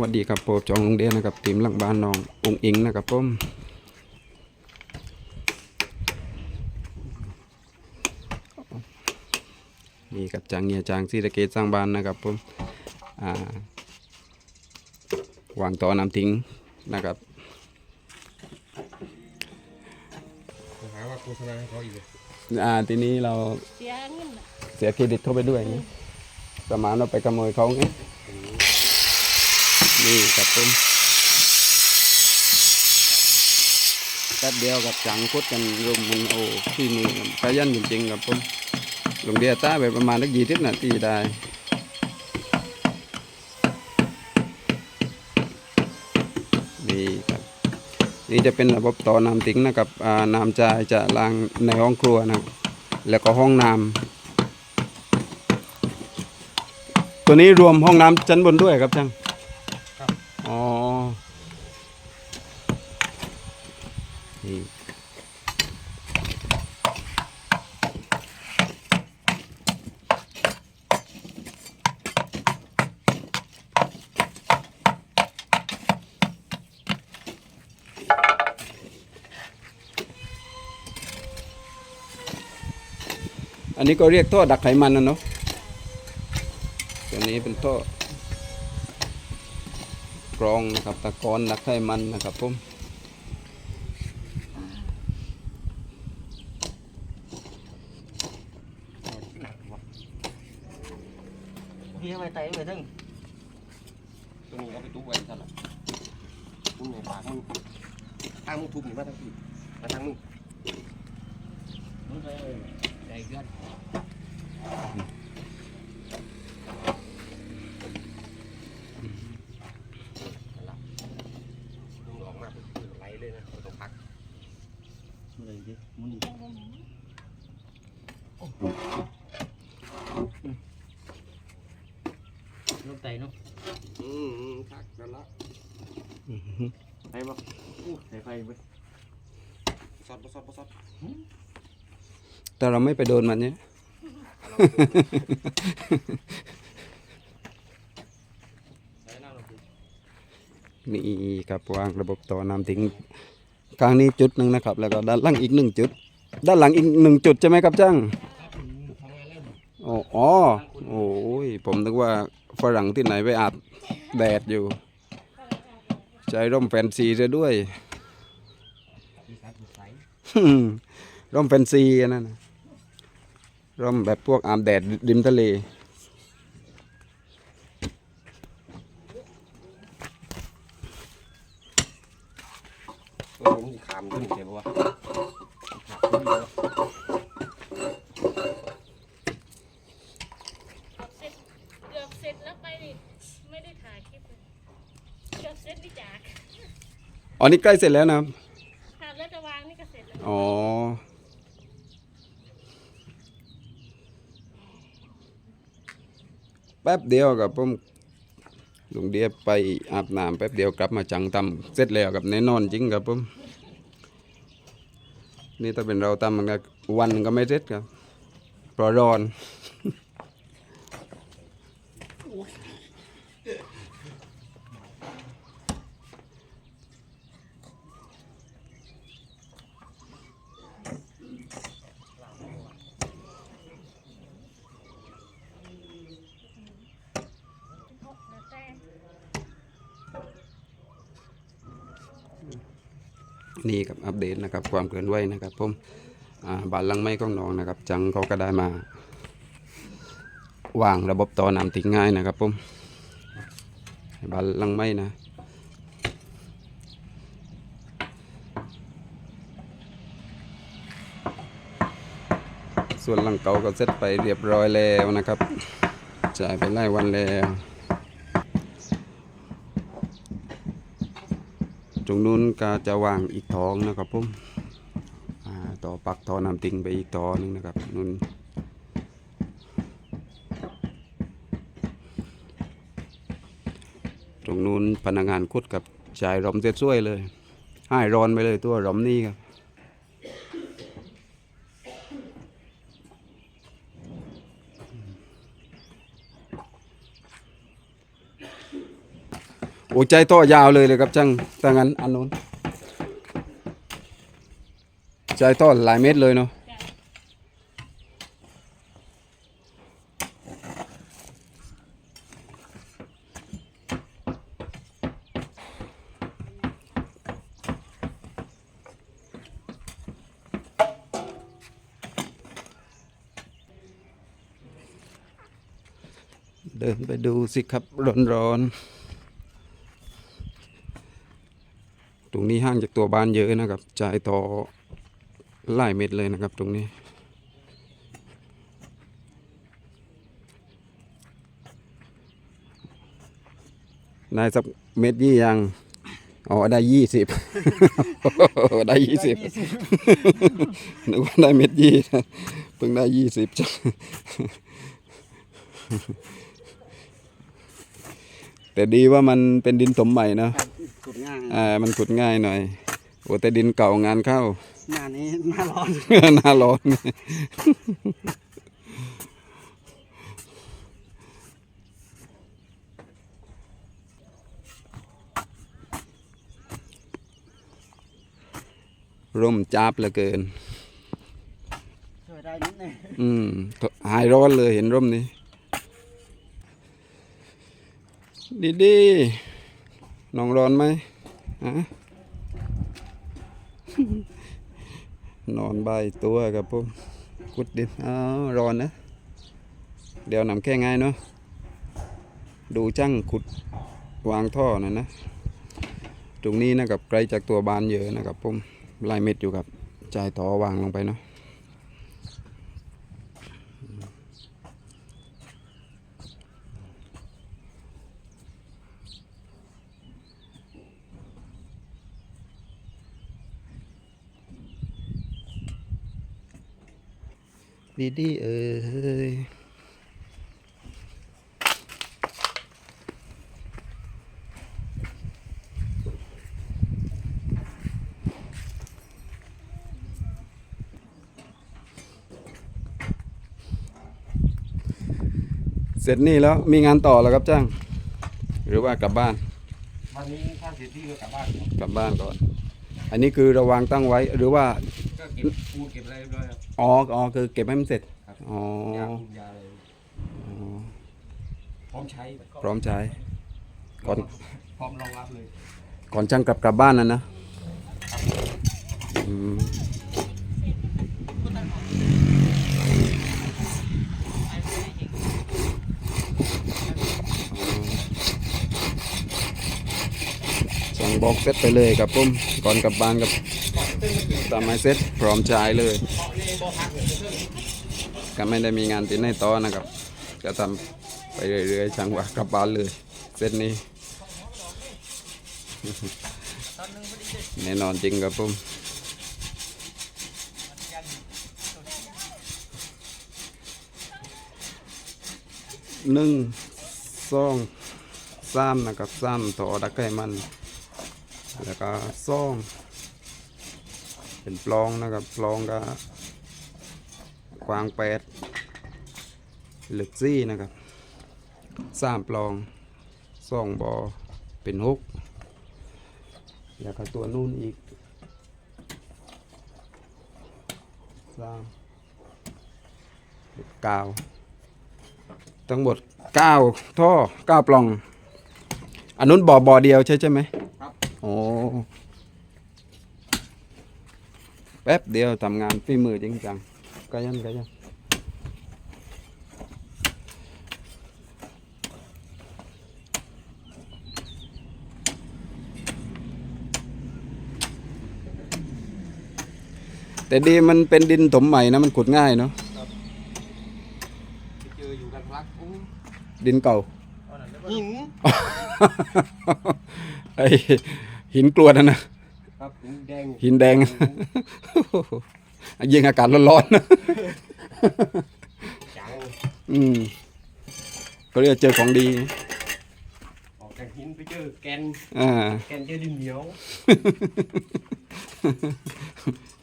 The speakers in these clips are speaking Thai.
วัสดีครับผมจองโรงเรียนนะครับทีมหลังบ้านน้ององอิงนะครับผมนี่กับจางเงียจางซีตะเกตสร้างบ้านนะครับผมอ่าวางต่อน้ำทิ้งนะครับหาว่าโฆษณาให้เขาอีกเลยอ่าทีนี้เราเสียเงินน่ะเสียเครดิตเข้าไปด้วยนะประมาณเราไปขโมยเขาไง นี่ครับผมแป๊บเดียวกับจังคุดกันรวมมันโอ้ที่มือขยันจริงๆครับผมลงเดียต้าไปประมาณสักยี่สิบนาทีได้นี่ครับนี่จะเป็นระบบต่อน้ำทิ้งนะครับน้ำจ่ายจะล้างในห้องครัวนะแล้วก็ห้องน้ำตัวนี้รวมห้องน้ำชั้นบนด้วยครับจัง นี่อันนี้ก็เรียกท่อดักไขมันนะเนาะตัวนี้เป็นท่อกรองนะครับตะกอนดักไขมันนะครับผม พี่ ทำไมไต่ไปทั้งตัวนี้เอาไปตู้ไว้ซะละมึงในปากมึงทางมึงทุบหนีมาทางพี่มาทางมึงใจเกินมึงออกมาเป็นไหลเลยนะไม่ต้องพักอะไรดิมุนลูก ไตเนาะอืมพักแล้วละไปบ่อู้ใส่ไฟไปซอดซอดซอดแต่เราไม่ไปโดนมันเนี่ยใส่น้ำลงไปนี่ครับวางระบบต่อน้ำทิ้งกลางนี้จุดหนึ่งนะครับ แล้วก็ด้านหล่างอีกหนึ่งจุด ด้านหลังอีกหนึ่งจุดใช่ไหมครับจ้างทำงานแล้ว อ๋อ โอ้ย ผมนึกว่าฝรั่งที่ไหนไปอาบแดดอยู่ ใจร่มแฟนซีซะด้วย ร่มแฟนซีอันนั่นนะร่มแบบพวกอาบแดดริมทะเลเออมึงขามขึ้นเจ็บปะวะ เสร็จเกือบเสร็จแล้ว ไปนี่ไม่ได้ถ่ายคลิปเลยเกือบเสร็จนี่จากอ๋อนี่ใกล้เสร็จแล้วนะครับ หาแล้วจะวางนี่ก็เสร็จแล้วอ๋อ แป๊บเดียวกับผมลุงเดียไปอาบน้ำแป๊บเดียวกลับมาจังตำเสร็จแล้วกับแน่นอนจริงครับผมนี่ถ้าเป็นเราตำมันก็วันหนึ่งก็ไม่เสร็จครับเพราะร้อน นี่ครับอัปเดตนะครับความเคลื่อนไหวนะครับผมอ่าบ้านลังไม้ของน้องนะครับ จังเขาก็ได้มาวางระบบต่อน้ำทิ้งง่ายนะครับผมบ้านลังไม้นะส่วนหลังเก่าก็เสร็จไปเรียบร้อยแล้วนะครับ จ่ายไปไล่วันแล้ว ตรงนู้นก็จะวางอีกท้องนะครับผมต่อปักท่อน้ำติงไปอีกท่อนึงนะครับนู้นตรงนู้นพนักงานคุดกับชายรอมเสียช่วยเลยให้ร้อนไปเลยตัวรอมนี่ครับ โอ้ใจต่อยาวเลยเลยครับช่างถ้างั้นอันนู้นใจต่อหลายเมตรเลยเนาะจ้ะเดินไปดูสิครับร้อนๆตร งนี้ห่างจากตัวบ้านเยอะนะครับใจต่อหลายเมตรเลยนะครับตรงนี้นายสักเม็ดยี่ยัง อ๋อ ได้ยี่สิบได้ยี่สิบนึกว่าได้เม็ดยี่นะเพิ่งได้ยี่สิบจ้ะแต่ดีว่ามันเป็นดินสมใหม่นะ ขุดง่ายอ่ามันขุดง่ายหน่อยโอ้แต่ดินเก่างานเข้าหน้านี้หน้าร้อน หน้าร้อนร่มจับเหลือเกินช่วยได้นิดหนึงอืมหายร้อนเลยเห็นร่มนี้ ดีดีๆ น้องร้อนไหมฮะนอนใบตัวกับผมกุดดินอ้าวร้อนนะ เดี๋ยวนำแค่ง่ายเนาะดูช่างขุดวางท่อน่ยนะ ตรงนี้นะครับไกลจากตัวบานเยอะนะครับผมลายเม็ดอยู่กับใจายต่อวางลงไปเนาะ ดีดีเอ้ยเสร็จนี่แล้วมีงานต่อแล้วครับจ้าง หรือว่ากลับบ้าน วันนี้ถ้าเสร็จที่ก็กลับบ้าน กลับบ้านก่อน อันนี้คือระวางตั้งไว้หรือว่า ก็เก็บปูนเก็บอะไรเรียบร้อยครับอ๋ออ๋อคือเก็บให้มันเสร็จครับอ๋อยาปูนยาอะไรพร้อมใช้พร้อมใช้ก่อนพร้อมรองรับเลย ก่อนช่างกลับกลับบ้านนั่นนะอืมสั่งบอกเซตไปเลยครับผมก่อนกลับบ้านกับ ตามไม้เซตพร้อมใช้เลยก็ไม่ได้มีงานติดในต่อนะครับก็ทำไปเรื่อยๆช่างว่ากลับบ้านเลย เซตนี้แน่นอนจริงครับผมหนึ่งสองสามนะครับสามต่อดักไก่มัน แล้วก็สอง เป็นปลองนะครับปลองก็กว้างแปดลึกซี่นะครับสามปลองสองบอเป็นหกแล้วก็ตัวนู่นอีกสามเก้าทั้งหมดเก้าท่อเก้าปล่องอันนู้นบ่อบ่อเดียวใช่ใช่ไหมครับโอ้แป๊บเดียวทำงานฝีมือจริงจังก็ยันก็ยันแต่ดีมันเป็นดินถมใหม่นะมันขุดง่ายเนาะไปเจออยู่กันพลักโอ้ดินเก่าหินไอหินกรวดนะนะ ครับหินแดงหินแดง ยิงอากาศร้อนๆนะจังอืมก็เรียกเจอของดี ออกจากหินไปเจอแกนอ่า แกนเจอดินเหนียว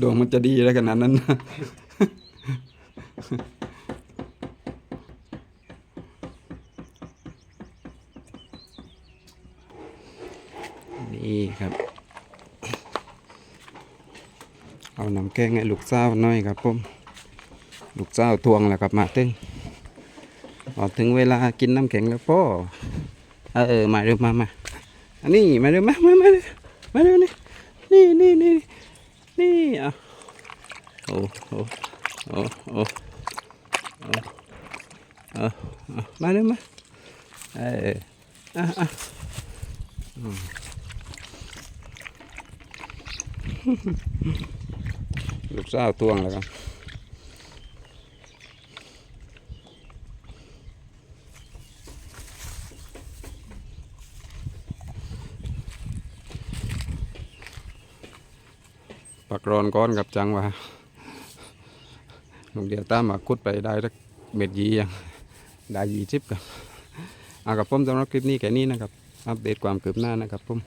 ดวงมันจะดีแล้วขนาดนั้นนะนี่ครับ เอา น้ำแกงให้ลูกสาวหน่อยครับผมลูกสาวทวงแล้วครับมาถึงพอถึงเวลากินน้ำแข็งแล้วพ่อเออมาเร็วมามาอันนี้มาเร็วมามามาเร็วมาเร็วนี่นี่นี่นี่นี่อะโอ้โอ้โอ้โอ้โอ้เออเอามาเร็วมาเอออะอะอืม ลูกสาวตวงแล้วครับปักรอนก้อนกับจังว่าลุงเดียวตามมาคุดไปได้สักเม็ดยียังได้ยีชิบครับเอากับผมสำหรับคลิปนี้แค่นี้นะครับ อัปเดตความคืบหน้านะครับผม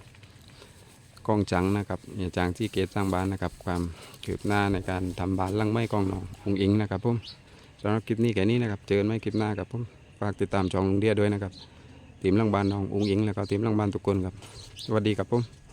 กองจังนะครับเฮียจังที่เกตสร้างบ้านนะครับ ความคืบหน้าในการทำบ้านลังไม้กองหนององอิงนะครับผมสำหรับคลิปนี้แค่นี้นะครับ เจอกันไม่คลิปหน้าครับผมฝากติดตามช่องลุงเดียด้วยนะครับทีมลังบ้านน้ององอิงแล้วก็ทีมลังบ้านทุกคนครับสวัสดีครับผม